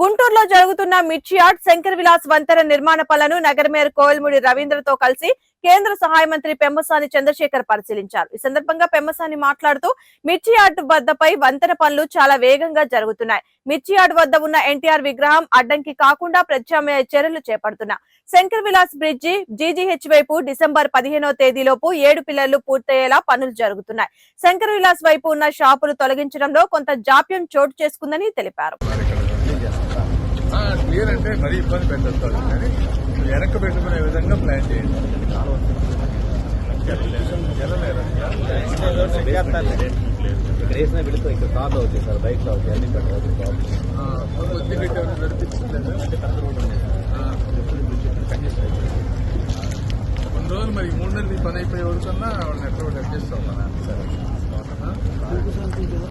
గుంటూరులో జరుగుతున్న మిర్చియార్డ్ శంకర్ విలాస్ వంతెన నిర్మాణ పనులను నగర మేయర్ కోయల్ముడి రవీంద్రతో కలిసి కేంద్ర సహాయ మంత్రి పెమ్మసాని చంద్రశేఖర్ పరిశీలించారు. ఈ సందర్భంగా పెమ్మసాని మాట్లాడుతూ మిర్చియార్డ్ వద్దపై వంతెన పనులు చాలా వేగంగా జరుగుతున్నాయి. మిర్చియార్డ్ వద్ద ఉన్న ఎన్టీఆర్ విగ్రహం అడ్డంకి కాకుండా ప్రత్యామ్నాయ చర్యలు చేపడుతున్నా శంకర్ విలాస్ బ్రిడ్జి జీజీహెచ్ వైపు డిసెంబర్ పదిహేనో తేదీలోపు ఏడు పిల్లర్లు పూర్తయ్యేలా పనులు జరుగుతున్నాయి. శంకర్ విలాస్ వైపు ఉన్న షాపులు తొలగించడంలో కొంత జాప్యం చోటు చేసుకుందని తెలిపారు. క్లియర్ అంటే మరీ ఇబ్బంది పెట్టద్దు కానీ వెనక్కి పెట్టుకునే విధంగా ప్లాన్ చేయండి. ఇక్కడ వేసిన ఇక్కడ కార్లో వచ్చాయి సార్ బైక్లో అన్ని కొన్ని రోజులు మరి మూడు నెలలు పని అయిపోయే వరకన్నా వాళ్ళని ఎట్లా అడ్జస్ట్ అడ్జస్ట్ సరే.